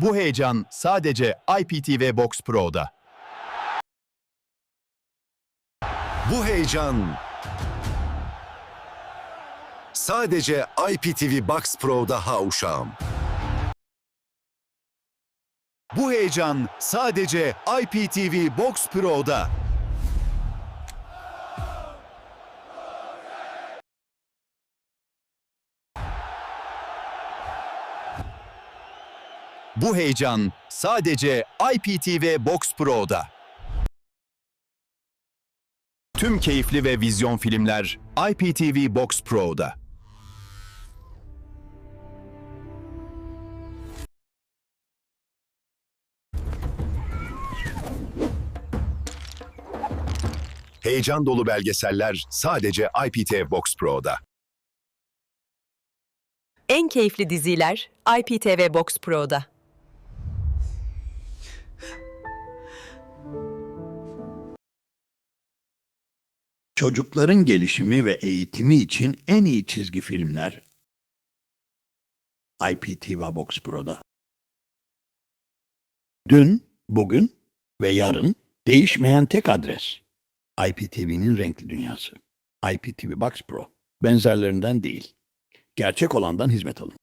Bu heyecan sadece IPTV Box Pro'da. Bu heyecan sadece IPTV Box Pro'da ha uşağım. Bu heyecan sadece IPTV Box Pro'da. Bu heyecan sadece IPTV Box Pro'da. Tüm keyifli ve vizyon filmler IPTV Box Pro'da. Heyecan dolu belgeseller sadece IPTV Box Pro'da. En keyifli diziler IPTV Box Pro'da. Çocukların gelişimi ve eğitimi için en iyi çizgi filmler IPTV Box Pro'da. Dün, bugün ve yarın değişmeyen tek adres. IPTV'nin renkli dünyası. IPTV Box Pro. Benzerlerinden değil. Gerçek olandan hizmet alın.